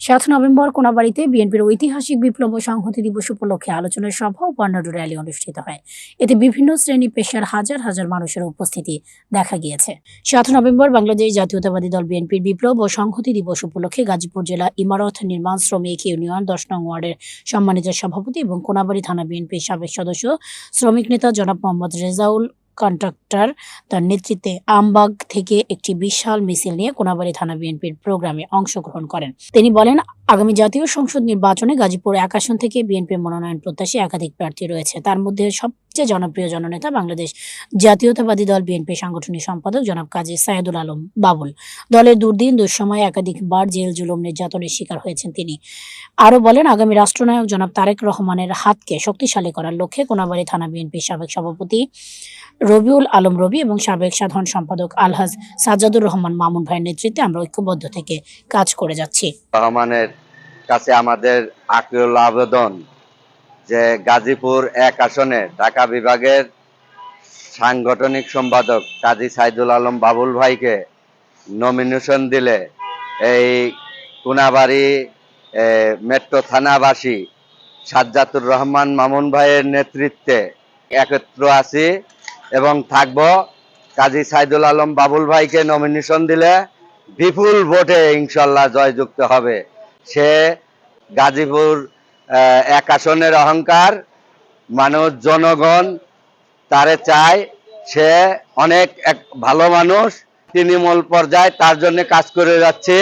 সাত নভেম্বর কোনাবাড়িতে বিএনপির ঐতিহাসিক বিপ্লব ও সংহতি দিবস উপলক্ষে আলোচনা সভা ও বর্ণাঢ্য র্যালি অনুষ্ঠিত হয়। এতে বিভিন্ন শ্রেণি পেশার হাজার হাজার মানুষের উপস্থিতি দেখা গিয়েছে। সাত নভেম্বর বাংলাদেশ জাতীয়তাবাদী দল বিএনপির বিপ্লব ও সংহতি দিবস উপলক্ষে গাজীপুর জেলা ইমারত নির্মাণ শ্রমিক ইউনিয়ন দশ নং ওয়ার্ডের সম্মানিত সভাপতি এবং কোনাবাড়ি থানা বিএনপির সাবেক সদস্য শ্রমিক নেতা জনাব মোহাম্মদ রেজাউল কন্ট্রাক্টর তার নেতৃত্বে আমবাগ থেকে একটি বিশাল মিছিল নিয়ে কোনাবাড়ি থানা বিএনপির প্রোগ্রামে অংশগ্রহণ করেন। তিনি বলেন, আগামী জাতীয় সংসদ নির্বাচনে গাজীপুর এক থেকে বিএনপির মনোনয়ন প্রত্যাশী একাধিক প্রার্থী রয়েছে। তার মধ্যে সবচেয়ে জনপ্রিয় জননেতা বাংলাদেশ জাতীয়তাবাদী দল বিএনপি সাংগঠনিক সম্পাদক জনাব কাজী সাইদুল আলম বাবুল। দলের দুর্দিন, দুঃসময়ে একাধিকবার জেল জুলুম নির্যাতনের শিকার হয়েছেন তিনি। আরও বলেন, আগামী রাষ্ট্রনায়ক জনাব তারেক রহমানের হাতকে শক্তিশালী করার লক্ষ্যে কোনাবাড়ি থানা বিএনপির সাবেক সভাপতি রবিউল আলম রবি এবং সাবেক সাধারণ সম্পাদক আলহাজ সাজ্জাদুর রহমান মামুন ভাইয়ের নেতৃত্বে আমরা ঐক্যবদ্ধ থেকে কাজ করে যাচ্ছি। রহমানের কাছে আমাদের আবেদন যে গাজীপুর এক আসনে ঢাকা বিভাগের সাংগঠনিক সম্পাদক কাজী সাইদুল আলম বাবুল ভাইকে নমিনেশন দিলে এই কুনাবাড়ি মেট্রো থানাবাসী সাজ্জাতুর রহমান মামুন ভাইয়ের নেতৃত্বে একত্র আছি এবং থাকব। কাজী সাইদুল আলম বাবুল ভাইকে নমিনেশন দিলে বিপুল ভোটে ইনশাল্লাহ জয়যুক্ত হবে। সে গাজীপুর এক আসনের অহংকার, মানুষ, জনগণ তারে চায় সে অনেক এক ভালো মানুষ তৃণমূল পর্যায়ে তার জন্য কাজ করে যাচ্ছে।